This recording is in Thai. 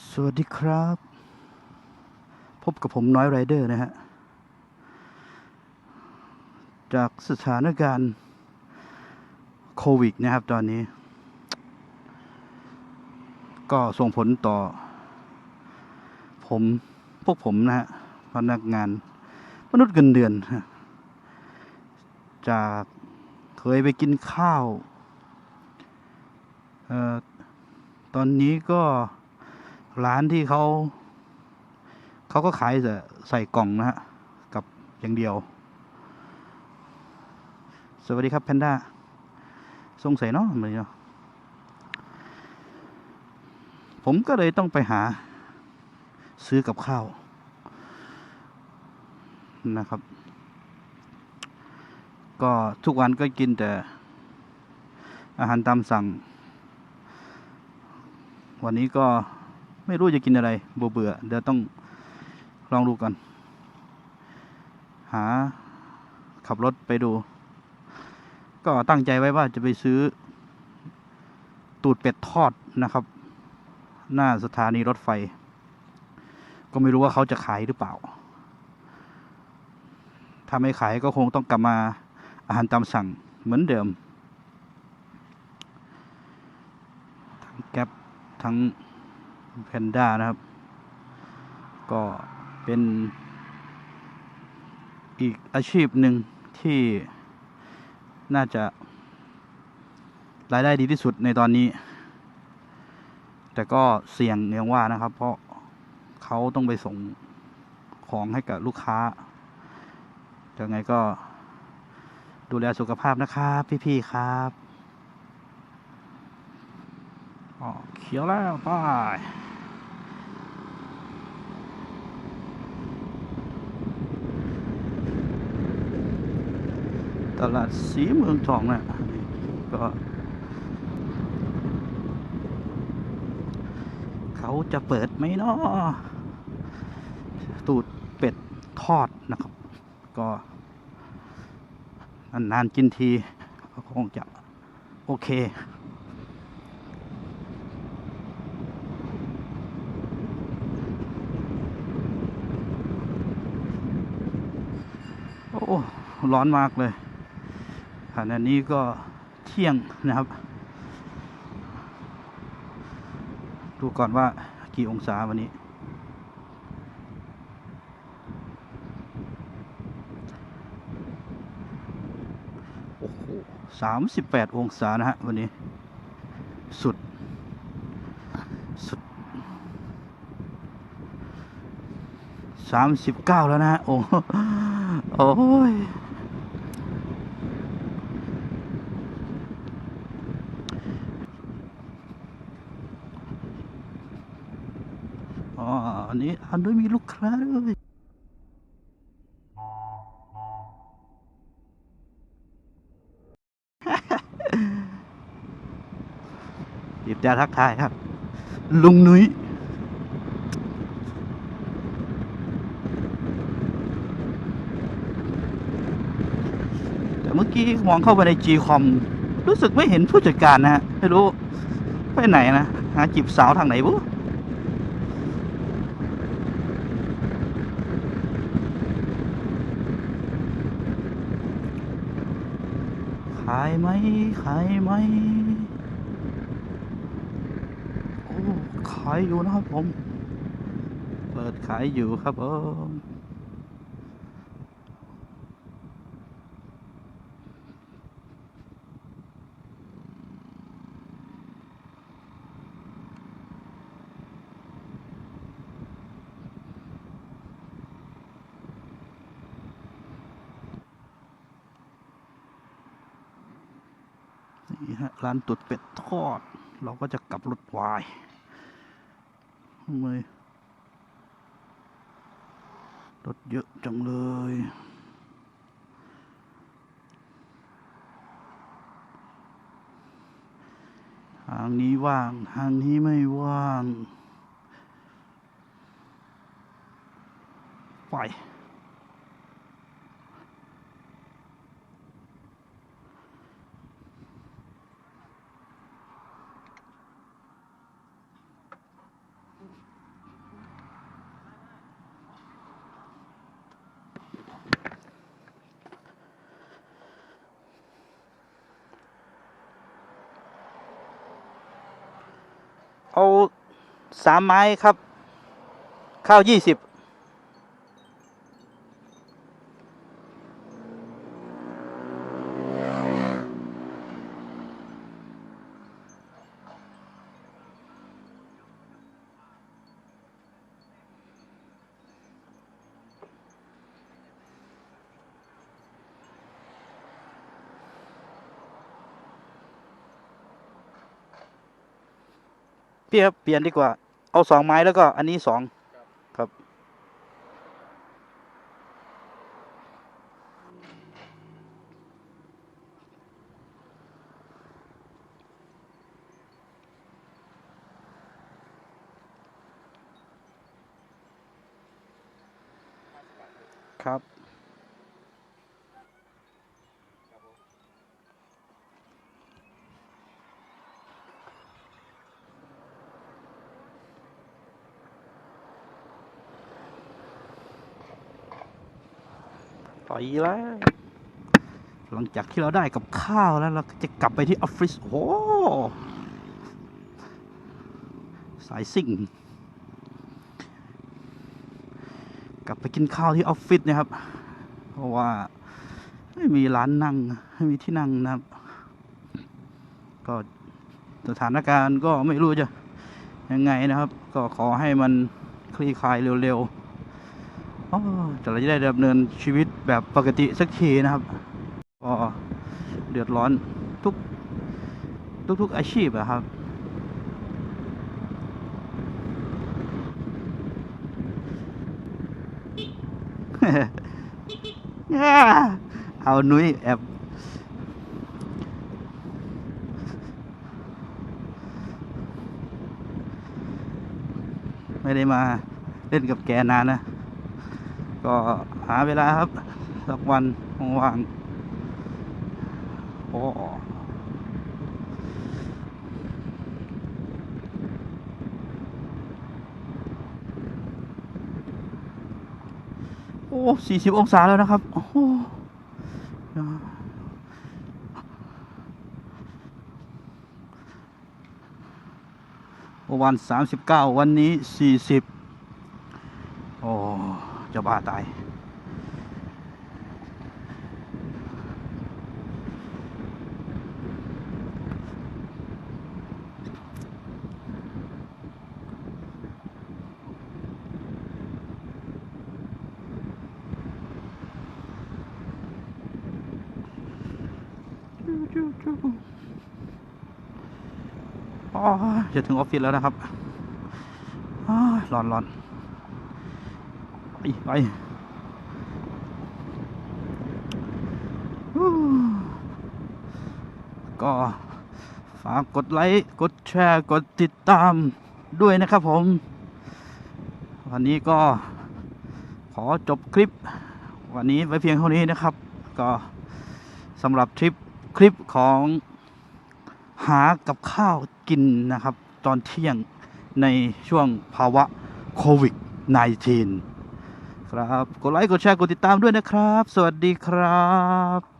สวัสดีครับ พบกับผมน้อยไรเดอร์นะฮะ จากสถานการณ์โควิดนะครับตอนนี้ ก็ส่งผลต่อ ผมพวกผมนะฮะ พนักงาน มนุษย์เงินเดือนฮะจากเคยไปกินข้าว เอ่อ ตอนนี้ก็ ร้านที่เขาเขาก็ขายแต่ใส่กล่องนะฮะ กับอย่างเดียว สวัสดีครับแพนด้าสงสัยเนาะเหมือนเนาะผมก็เลยต้องไปหา ซื้อกับข้าว นะครับ ก็ทุกวันก็กินแต่ อาหารตามสั่ง วันนี้ก็ ไม่รู้จะกินอะไรเบื่อเบื่อเดี๋ยวต้องลองดูกันหา ขับรถไปดู ก็ตั้งใจไว้ว่าจะไปซื้อ ตูดเป็ดทอดนะครับ หน้าสถานีรถไฟ ก็ไม่รู้ว่าเขาจะขายหรือเปล่า ถ้าไม่ขายก็คงต้องกลับมาอาหารตามสั่งเหมือนเดิม ทั้งแก๊ปทั้ง แพนด้านะครับ ก็เป็น อีกอาชีพหนึ่งที่น่าจะรายได้ดีที่สุดในตอนนี้ แต่ก็เสี่ยงอย่างว่านะครับ เพราะเขาต้องไปส่งของให้กับลูกค้ายังไงก็ดูแลสุขภาพนะครับ พี่ ๆ ครับ อ๋อเขียวแล้วป้ายตลาดสีเมืองทองนะก็เขาจะเปิดไหมเนาะตูดเป็ดทอดนะครับ ก็นานๆกินทีก็คงจะโอเค โอ้ ร้อนมากเลยขณะนี้ก็เที่ยงนะครับ ดูก่อนว่ากี่องศาวันนี้ โอ้โหสามสิบแปดองศานะฮะวันนี้ สุด สุดสามสิบเก้าแล้วนะฮะ โอ้โหโอ้ย อ๋อ อั นี้อันด้วยมีลูกค้าด้วยหยิบยาทักทายครับ ลุงนุ้ยแต่เมื่อกี้มองเข้าไปในจีคอมรู้สึกไม่เห็นผู้จัดการนะฮะ ไม่รู้ ไปไหนนะ หาจีบสาวทางไหนบุ ขายไหมขายไหมโอ้ขายอยู่นะครับผม เปิดขายอยู่ครับผม นี่ฮะร้านตุดเป็ดทอด เราก็จะกลับรถวายทำไมรถเยอะจังเลย ทางนี้ว่าง ทางนี้ไม่ว่าง ไป เอาสามไม้ครับ ข้าวยี่สิบ พี่ครับเปลี่ยนดีกว่า เอาสองไม้แล้วก็อันนี้สองครับ ครับ ต่อยแล้ว หลังจากที่เราได้กับข้าวแล้ว เราก็จะกลับไปที่ออฟฟิศโอ้สายซิ่ง กลับไปกินข้าวที่ออฟฟิศนะครับ เพราะว่าไม่มีร้านนั่งไม่มีที่นั่งนะครับ ก็สถานการณ์ก็ไม่รู้จะยังไงนะครับ ก็ขอให้มันคลี่คลายเร็วๆ จะได้ดำเนินชีวิตแบบปกติสักทีนะครับก็เดือดร้อนทุกทุกๆอาชีพอะครับ เอานุ้ยแอบไม่ได้มาเล่นกับแกนานนะ ก็หาเวลาครับ สักวันว่างๆโอ้โอ้สี่สิบองศาแล้วนะครับ โอ้วันสามสิบเก้าวันนี้สี่สิบโอ้ จะบ้าตายอ๋อจะถึงออฟฟิศแล้วนะครับอ้าวร้อนร้อน ไปไปก็ฝากกดไลค์ กดแชร์ กดติดตามด้วยนะครับผม วันนี้ก็ขอจบคลิป วันนี้ไว้เพียงเท่านี้นะครับ ก็สำหรับทริปคลิปของหากับข้าวกินนะครับ ตอนเที่ยงในช่วงภาวะโควิด -19 ครับ กดไลค์กดแชร์กดติดตามด้วยนะครับ สวัสดีครับ